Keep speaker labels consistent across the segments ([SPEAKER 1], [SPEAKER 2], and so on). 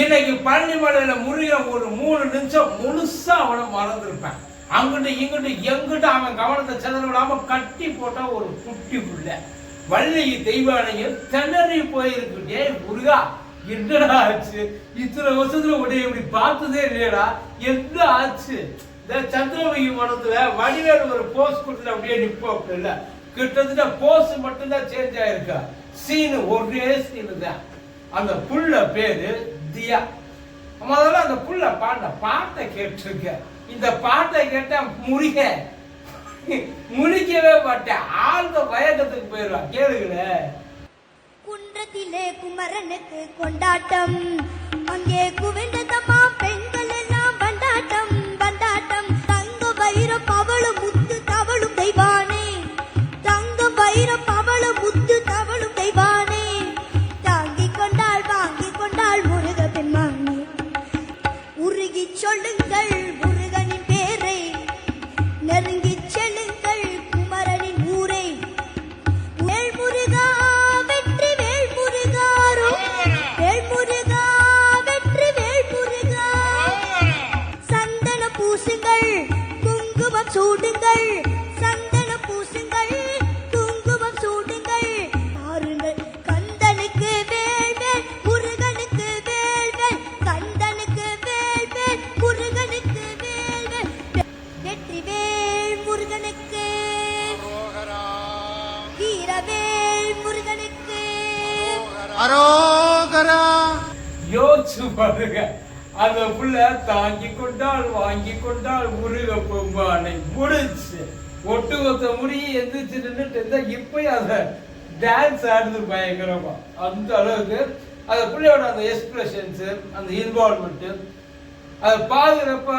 [SPEAKER 1] இன்னைக்கு பழனிமலையில முருகன் ஒரு மூணு நிமிஷம் முழுசா அவனை மறந்துருப்பேன். அங்கிட்டு இங்கிட்டு எங்கிட்டு அவன் கவனத்தை செதற விடாம கட்டி போட்டா ஒரு குட்டி புள்ள. வள்ளி தெய்வானையும் திணறி போயிருக்கு. முருகா என்னடா ஆச்சு? இத்தனை வருஷத்துல உடைய இப்படி பார்த்ததே இல்லையடா. என்ன ஆச்சு? இந்த சந்திரமுகி படத்துல வடிவேல் ஒரு போஸ் கொடுத்துட்டு அப்படியே நிப்போம் இல்ல கிட்டத்தட்ட போஸ் மட்டும்தான் சேஞ்ச் ஆயிருக்கா. சீனு ஒரே சீனு தான். அந்த புள்ள பேரு தியா. முதல்ல அந்த புள்ள பாண்ட பாட்டை கேட்டிருக்க. இந்த பாட்டை கேட்டா முறிக. முழிக்கவே மாட்டேன். ஆழ்ந்த பயக்கத்துக்கு போயிடுவான் கேளுங்களே.
[SPEAKER 2] குன்றத்திலே குமரனுக்கு கொண்டாட்டம். அங்கே குவிந்ததம்மா
[SPEAKER 3] அரோகரா.
[SPEAKER 1] யோசிச்சு பாருங்க. அந்த புள்ள தாங்கி கொண்டால் வாங்கி கொண்டால் முருக பொம்பானை முடிச்சு. ஒட்டுமொத்த முடியை எந்திரிச்சு நின்றுட்டு இருந்தா இப்பயும் அத டான்ஸ் ஆடுது பயங்கரமா. அந்த அளவுக்கு அந்த பிள்ளையோட அந்த எக்ஸ்பிரஷன்ஸ் அந்த இன்வால்மெண்ட் அதை பாக்குறப்ப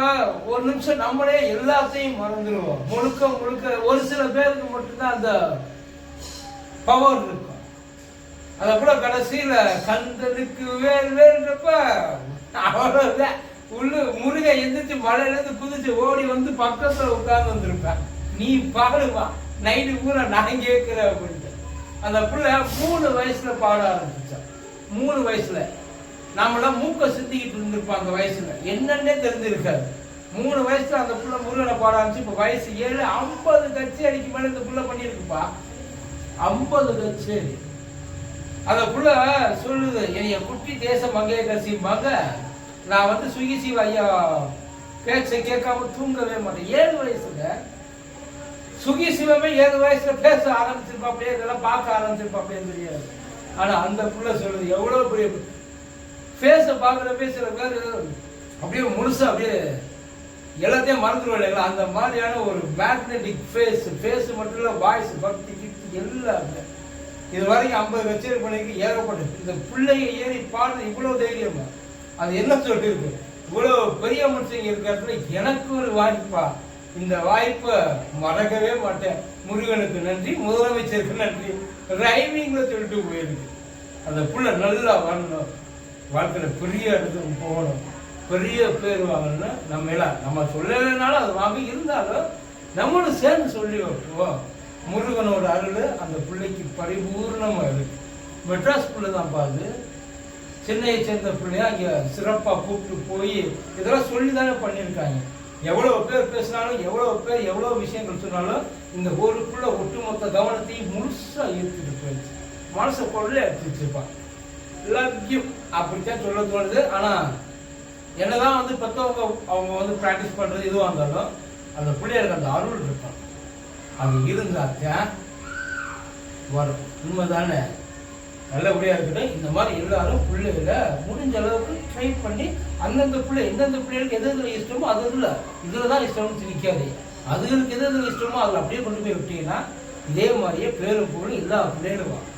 [SPEAKER 1] ஒரு நிமிஷம் நம்மளே எல்லாத்தையும் மறந்துடுவோம். முழுக்க முழுக்க ஒரு சில பேருக்கு மட்டும்தான் அந்த பவர் இருக்கும். அத கூட கடைசியில கந்தனுக்கு வேல் வேல்ன்றப்ப அவ்வளவுதான். உள்ளு முருகை எந்திரிச்சு மழையிலேருந்து குதிச்சு ஓடி வந்து பக்கத்துல உட்கார்ந்து வந்திருப்பேன் நீ பாடுவா நைட்டு பூரா நான் கேட்கிறேன் அப்படின்ட்டு. அந்த பிள்ளை மூணு வயசுல பாட ஆரம்பிச்சான் மூணு வயசுல. நம்மளாம் மூக்க சிந்திக்கிட்டு இருந்திருப்போம் அந்த வயசுல. என்னன்னே தெரிஞ்சிருக்காது. மூணு வயசுல அந்த புள்ள முருகனை பாட ஆரம்பிச்சு இப்ப வயசு ஏழு ஐம்பது கட்சி அடிக்கு மேலே இந்த புள்ள பண்ணியிருக்குப்பா. ஐம்பது கச்சேரி அந்த புள்ள சொல்லுது என்னைய குட்டி தேச மங்கைய சீம்பாங்க மக நான் வந்து சுகி சிவ ஐயா பேச்சை கேட்காம தூங்கவே மாட்டேன். ஏழு வயசுல சுகி சிவமே ஏழு வயசுல பேச ஆரம்பிச்சிருப்பாப்பே இதெல்லாம் பார்க்க ஆரம்பிச்சிருப்பாப்பேன்னு தெரியாது. ஆனா அந்த புள்ள சொல்லுது எவ்வளவு பெரிய பேச பாக்குறப்பே சில பேர் அப்படியே முழுசா அப்படியே எல்லாத்தையும் மறந்துடுவோம் இல்லைங்களா? அந்த மாதிரியான ஒரு மேக்னெட்டிக் ஃபேஸ் ஃபேஸ் மட்டும் இல்லை வாய்ஸ் பக்தி கிக்தி எல்லாமே. இது வரைக்கும் ஐம்பது கச்சேரி பண்ணிக்கு ஏகப்பட்டது இந்த பிள்ளையை ஏறி பாடுறது இவ்வளவு தைரியமா. அது என்ன சொல்லியிருக்கு இவ்வளவு பெரிய மனுஷங்க இருக்கிறதுல எனக்கு ஒரு வாய்ப்பா? இந்த வாய்ப்பை மறக்கவே மாட்டேன். முருகனுக்கு நன்றி முதலமைச்சருக்கு நன்றி. ரைமிங்கில் சொல்லிட்டு போயிருக்கு. அந்த புள்ள நல்லா வரணும். வாழ்க்கையில பெரிய இடத்துக்கு போகணும். பெரிய பேர் வாங்கணும்னா நம்ம எல்லாம் நம்ம சொல்லலைனாலும் அது வாங்க இருந்தாலும் நம்மளும் சேர்ந்து சொல்லி வைப்போம். முருகனோட அருள் அந்த பிள்ளைக்கு பரிபூர்ணமாக இருக்கு. மெட்ராஸ் பிள்ளை தான் பாது சென்னையை சேர்ந்த பிள்ளைய அங்க சிறப்பா கூப்பிட்டு போய் இதெல்லாம் சொல்லி தானே பண்ணியிருக்காங்க. எவ்வளவு பேர் பேசினாலும் எவ்வளவு பேர் எவ்வளவு விஷயங்கள் சொன்னாலும் இந்த ஒரு ஒட்டுமொத்த கவனத்தையும் முழுசா ஈர்த்துட்டு போயிடுச்சு. மனசை கொள்ள எடுத்துச்சுப்பா லவ் யூ அப்படித்தான் சொல்ல தோணுது. ஆனா என்னதான் வந்து பெற்றவங்க அவங்க வந்து பிராக்டிஸ் பண்றது எதுவாக இருந்தாலும் அந்த பிள்ளைகளுக்கு அந்த அருள் இருப்பான் அது இருந்தாத்தான் வரும் உண்மைதானே? நல்லபடியா இருக்கட்டும். இந்த மாதிரி எல்லாரும் பிள்ளைகளை முடிஞ்ச அளவுக்கு ட்ரை பண்ணி அந்தந்த பிள்ளை எந்தெந்த பிள்ளைகளுக்கு எது எதில் இஷ்டமோ அது இதில் இதில் தான் இஷ்டம்னு திணிக்காது அதுகளுக்கு எது எதில் இஷ்டமோ அதில் அப்படியே கொண்டு போய் விட்டீங்கன்னா இதே மாதிரியே பேரும் பொருள் எல்லா பிள்ளைகளும் வரும்.